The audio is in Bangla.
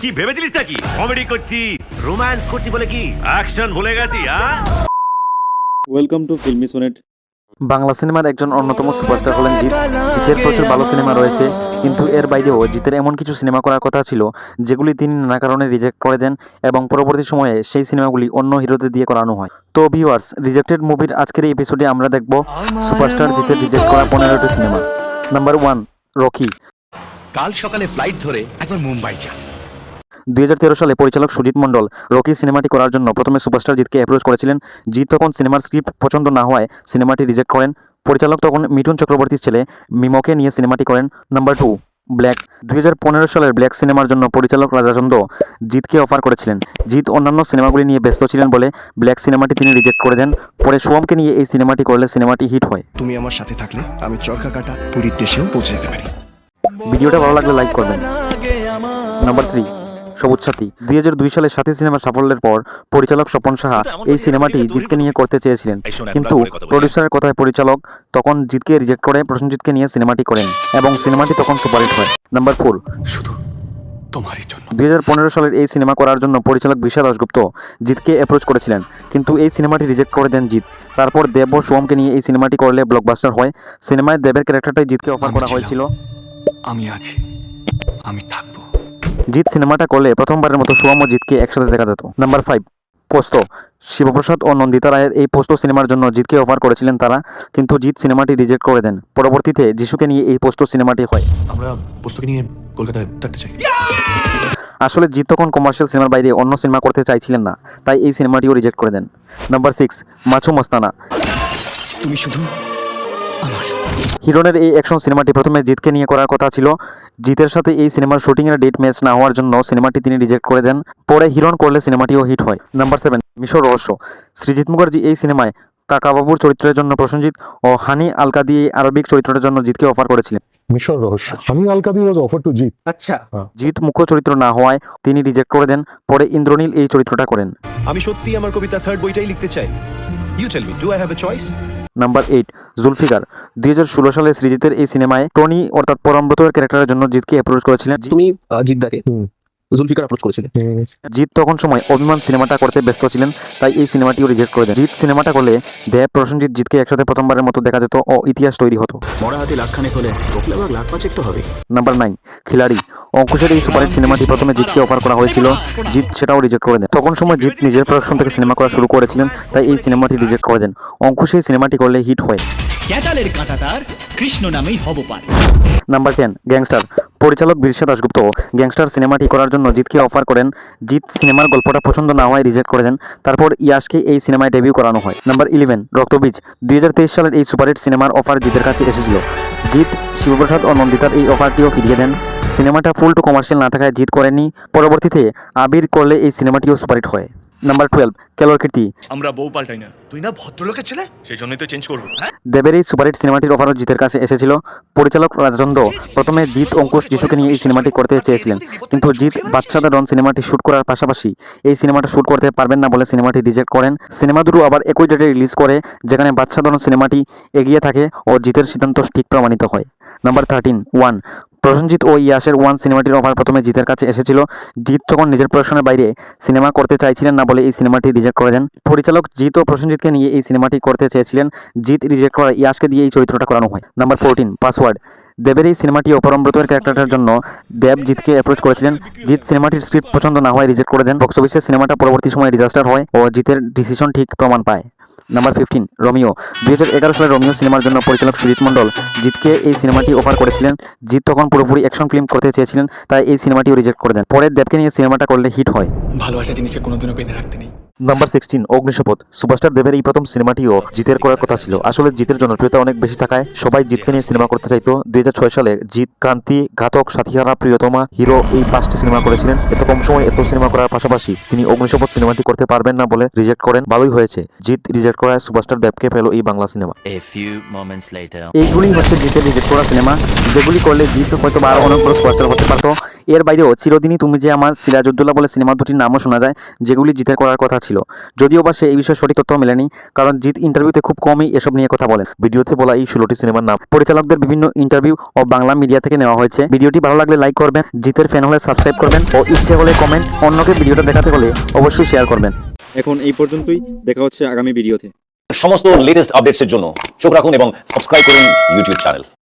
কি ভেবেছিলিস নাকি? কমেডি করছি। রোম্যান্স করছি বলে কি? অ্যাকশন ভুলে গেছি হ্যাঁ welcome to filmy sonnet Bangla সিনেমার একজন অন্যতম সুপারস্টার হলেন জিৎ। জিতের প্রচুর ভালো সিনেমা রয়েছে কিন্তু এর বাইরেও জিতের এমন কিছু সিনেমা করার কথা ছিল যেগুলি তিনি নানা কারণে রিজেক্ট করে দেন এবং পরবর্তী সময়ে সেই সিনেমাগুলি অন্য হিরোদের দিয়ে করানো হয়। তো ভিউয়ার্স রিজেক্টেড মুভির আজকের এই এপিসোডে আমরা দেখব সুপারস্টার জিতের রিজেক্ট করা পনেরোটি সিনেমা। নাম্বার ওয়ান রকি কাল সকালে ফ্লাইট ধরে একবার মুম্বাই যা দুই হাজার তেরো সালে পরিচালক সুজিত মণ্ডল রকি সিনেমাটি করার জন্য প্রথমে সুপারস্টার জিতকে অ্যাপ্রোচ করেছিলেন। জিৎ তখন সিনেমার স্ক্রিপ্ট পছন্দ না হওয়ায় সিনেমাটি রিজেক্ট করেন। পরিচালক তখন মিঠুন চক্রবর্তীর ছেলে মিমকে নিয়ে সিনেমাটি করেন। নাম্বার টু ব্ল্যাক দু হাজার পনেরো সালের ব্ল্যাক সিনেমার জন্য পরিচালক রাজাচন্দ্র জিতকে অফার করেছিলেন। জিৎ অন্যান্য সিনেমাগুলি নিয়ে ব্যস্ত ছিলেন বলে ব্ল্যাক সিনেমাটি তিনি রিজেক্ট করে দেন। পরে সোমকে নিয়ে এই সিনেমাটি করলে সিনেমাটি হিট হয়। তুমি আমার সাথে থাকলে আমি চরকা কাটা পুরীর দেশেও পৌঁছে যেতে পারি। ভিডিওটা ভালো লাগলে লাইক করবেন। নাম্বার থ্রি সবুজ সাথী। দুই হাজার দুই সালে সাথী সিনেমার সাফল্যের পর পরিচালক স্বপন সাহা এই সিনেমাটি জিতকে নিয়ে করতে চেয়েছিলেন। কিন্তু প্রডিউসারের কথায় পরিচালক তখন জিতকে রিজেক্ট করে প্রসেনজিৎকে নিয়ে সিনেমাটি করেন এবং সিনেমাটি তখন সুপারহিট হয়। নাম্বার ফোর শুধু তোমারই জন্য। দুই হাজার পনেরো সালের এই সিনেমা করার জন্য পরিচালক বিশা দাশগুপ্ত জিতকে অ্যাপ্রোচ করেছিলেন। কিন্তু এই সিনেমাটি রিজেক্ট করে দেন জিৎ। তারপর দেব ও সোমকে নিয়ে এই সিনেমাটি করলে ব্লকবাস্টার হয়। সিনেমায় দেবের ক্যারেক্টারটাই জিতকে অফার করা হয়েছিল। আমি আছি। আমি থাকব। জিৎ সিনেমাটা করলে প্রথমবারের মতো সোয়াম ও জিতকে একসাথে দেখা যেত। নাম্বার ফাইভ পোস্ত। শিবপ্রসাদ ও নন্দিতা রায়ের এই পোস্ত সিনেমার জন্য জিতকে অফার করেছিলেন তারা কিন্তু জিৎ সিনেমাটি রিজেক্ট করে দেন। পরবর্তীতে যিশুকে নিয়ে এই পোস্ত সিনেমাটি হয়। আমরা পুস্তক নিয়ে কলকাতায় থাকতে চাই। আসলে জিৎ তখন কমার্শিয়াল সিনেমার বাইরে অন্য সিনেমা করতে চাইছিলেন না তাই এই সিনেমাটিও রিজেক্ট করে দেন। Number six মাছু মস্তানা। তুমি শুধু আমার। হিরোনের এই অ্যাকশন সিনেমাটি প্রথমে জিতকে নিয়ে করার কথা ছিল। জিতের সাথে এই সিনেমার শুটিংয়ের ডেট ম্যাচ না হওয়ার জন্য সিনেমাটি তিনি রিজেক্ট করে দেন। পরে হিরণ করলে সিনেমাটিও হিট হয়। Number seven Mishor Rohosyo. Srijit Mukherjee এই সিনেমায় কাকাবাবুর চরিত্রের জন্য প্রসেনজিৎ ও হানি আলকা দিয়ে এই আরবিক চরিত্রের জন্য জিতকে অফার করেছিলেন। Mishor Rohosyo. আলকাদি was offer to Jeet Jeet মুখ্য চরিত্র না হওয়ায় তিনি রিজেক্ট করে দেন। পরে ইন্দ্রনীল এই চরিত্রটা করেন। আমি সত্যি আমার কবিতা থার্ড বইটাই লিখতে চাই। You tell me do I have a choice number eight Zulfiqar দুই হাজার ষোলো সালে সৃজিতের এই সিনেমায় টনি অর্থাৎ পরমব্রতের ক্যারেক্টারের জন্য জিতকে অ্যাপ্রোচ করেছিলেন। তুমি হুম। জুলফিকার অ্যাপ্রোচ করেছিলে জিৎ তখন সময় অভিমান সিনেমাটা করতে ব্যস্ত ছিলেন তাই এই সিনেমাটিও রিজেক্ট করে দেন। জিৎ সিনেমাটা করলে দেব প্রসেনজিৎ জিতকে একসাথে প্রথমবারের মতো দেখা যেত ও ইতিহাস তৈরি হতো। মরা হাতি লাখখানেক হলে আবার লাখ পাঁচেক তো হবে। নাম্বার নাইন খিলাড়ি। অঙ্কুশের এই সুপারহিট সিনেমাটি প্রথমে জিতকে অফার করা হয়েছিল জিৎ সেটাও রিজেক্ট করে দেন। তখন সময় জিৎ নিজের প্রোডাকশন থেকে সিনেমা করা শুরু করেছিলেন তাই এই সিনেমাটি রিজেক্ট করে দেন। অঙ্কুশ এই সিনেমাটি করলে হিট হয়। ক্যাচালের কাঁটাতার কৃষ্ণ নামেই হব পার। Number ten gangster. পরিচালক বীরসা দাশগুপ্ত গ্যাংস্টার সিনেমাটি করার জন্য জিতকে অফার করেন। জিৎ সিনেমার গল্পটা পছন্দ না হওয়ায় রিজেক্ট করে দেন। তারপর ইয়াসকে এই সিনেমায় ডেবিউ করানো হয়। Number eleven, Raktabeej. দুই হাজার তেইশ সালের এই সুপারহিট সিনেমার অফার জিতের কাছে এসেছিল। জিৎ শিবপ্রসাদ ও নন্দিতার এই অফারটিও ফিরিয়ে দেন। সিনেমাটা ফুল টু কমার্শিয়াল না থাকায় জিত করেননি পরবর্তীতে আবির করলে এই সিনেমাটিও সুপারহিট হয়। নাম্বার টুয়েলভ কেলোর কীর্তি আমরা বউ পাল্টাই না। তুই না ভদ্রলোকের ছেলে? সেই জন্যই তো চেঞ্জ করব। দেবের এই সুপারহিট সিনেমাটির অফারও জিতের কাছে এসেছিল পরিচালক রাজচন্দ্র প্রথমে জিৎ অঙ্কুশ যিশুকে নিয়ে এই সিনেমাটি করতে চেয়েছিলেন। কিন্তু জিৎ বাচ্চাদের রন সিনেমাটি শুট করার পাশাপাশি এই সিনেমাটা শুট করতে পারবেন না বলে সিনেমাটি রিজেক্ট করেন। সিনেমা দুটো আবার একই ডেটে রিলিজ করে যেখানে বাচ্চাদের সিনেমাটি এগিয়ে থাকে ও জিতের সিদ্ধান্ত ঠিক প্রমাণিত হয়। নাম্বার থার্টিন ওয়ান প্রসেনজিৎ ও ইয়াসের ওয়ান সিনেমাটির অফার প্রথমে জিতের কাছে এসেছিল। জিৎ তখন নিজের প্রদর্শনের বাইরে সিনেমা করতে চাইছিলেন না বলে এই সিনেমাটি রিজেক্ট করে দেন। পরিচালক জিৎ ও প্রসেনজিৎকে নিয়ে এই সিনেমাটি করতে চেয়েছিলেন। জিৎ রিজেক্ট করা ইয়াসকে দিয়ে এই চরিত্রটা করানো হয়। Number fourteen, password. দেবের এই সিনেমাটি অপরমব্রতের ক্যারেক্টারটার জন্য দেব জিতকে অ্যাপ্রোচ করেছিলেন। জিৎ সিনেমাটির স্ক্রিপ্ট পছন্দ না হয় রিজেক্ট করে দেন। বক্স অফিসে সিনেমাটা পরবর্তী সময়ে ডিজাস্টার হয় ও জিতের ডিসিশন ঠিক প্রমাণ পায়। নাম্বার ফিফটিন রোমিও দুই হাজার এগারো সালে রোমিও সিনেমার জন্য পরিচালক সুজিত মণ্ডল জিতকে এই সিনেমাটি অফার করেছিলেন। জিত তখন পুরোপুরি অ্যাকশন ফিল্ম করতে চেয়েছিলেন, তাই এই সিনেমাটিও রিজেক্ট করে দেন। পরে দেবকে নিয়ে সিনেমাটা করলে হিট হয়। ভালোবাসা জিনিসকে কোনোদিনও বেঁধে রাখতে নেই। Number sixteen অগ্নিশপথ। সুপারস্টার দেবের এই প্রথম সিনেমাটিও জিতের করার কথা ছিল। আসলে জিতের জনপ্রিয়তা অনেক বেশি থাকায় সবাই জিতকে নিয়ে সিনেমা করতে চাইতো। দুই সালে জিৎ ক্রান্তি ঘাতক সাথীহারা প্রিয়তমা হিরো এই পাঁচটি সিনেমা করেছিলেন। এত কম সময় এত সিনেমা করার পাশাপাশি তিনি অগ্নিশপথ সিনেমাটি করতে পারবেন না বলে রিজেক্ট করেন। ভালোই হয়েছে। জিৎ রিজেক্ট করায় সুপারস্টার দেবকে পেল এই বাংলা সিনেমা. এইগুলি হচ্ছে জিতের রিজেক্ট করা সিনেমা। যেগুলি করলে জিত হয়তো আরও অনেক বড় সুপারস্টার হতে পারতো। এর বাইরেও চিরদিনই তুমি যে আমার সিরাজউদ্দৌলা বলে সিনেমা দুটির নামও শোনা যায় যেগুলি জিতের করার কথা ছিল। যদিও বা সে এই বিষয়ে সঠিক তথ্য মেলেনি কারণ জিৎ ইন্টারভিউতে খুব কমই এসব নিয়ে কথা বলেন। ভিডিওতে বলা এই ষোলোটি সিনেমার নাম। পরিচালকদের বিভিন্ন ইন্টারভিউ ও বাংলা মিডিয়া থেকে নেওয়া হয়েছে। ভিডিওটি ভালো লাগলে লাইক করবেন জিতের ফ্যান হলে সাবস্ক্রাইব করবেন ও ইচ্ছে হলে কমেন্ট অন্যকে ভিডিওটা দেখাতে হলে অবশ্যই শেয়ার করবেন। এখন এই পর্যন্তই দেখা হচ্ছে আগামী ভিডিওতে সমস্ত লেটেস্ট আপডেটসের জন্য চোখ রাখুন এবং সাবস্ক্রাইব করুন ইউটিউব চ্যানেল